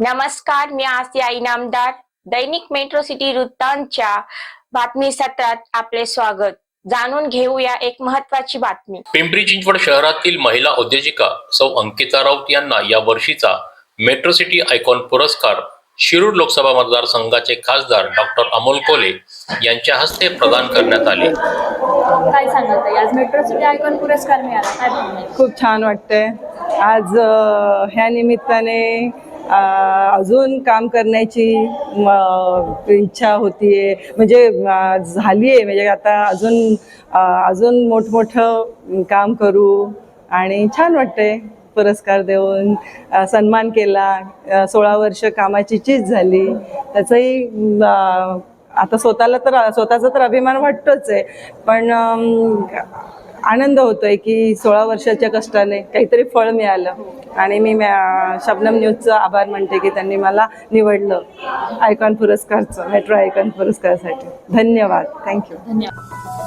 नमस्कार मी आसिया इनामदार दैनिक metro city वृत्तांतच्या बातमी सत्रात आपले स्वागत. जाणून घेऊया एक महत्वाची बातमी. पिंपरी चिंचवड शहरातील महिला उद्योजिका सौ अंकिता राऊत यांना या वर्षीचा मेट्रो सिटी आयकॉन पुरस्कार शिरूर लोकसभा मतदारसंघाचे खासदार डॉक्टर अमोल कोले यांच्या हस्ते प्रदान करण्यात आले. काय? आज मेट्रो सिटी आयकॉन पुरस्कार मिळाला? खूप छान वाटतंय. आज अ, ह्या निमित्ताने अजून काम करण्याची इच्छा इच्छा होतीये. म्हणजे झाली आहे म्हणजे आता अजून अजून मोठमोठं काम करू आणि छान वाटतंय. पुरस्कार देऊन सन्मान केला. सोळा वर्ष कामाची चीज झाली. त्याचंही आता स्वतःला तर स्वतःचा तर अभिमान वाटतोच आहे. पण आनंद होतोय की सोळा वर्षाच्या कष्टाने काहीतरी फळ मिळालं. आणि मी शबनम न्यूजचं आभार म्हणते की त्यांनी मला निवडलं आयकॉन पुरस्कारचं मेट्रो आयकॉन पुरस्कारासाठी. धन्यवाद. थँक्यू धन्यवाद.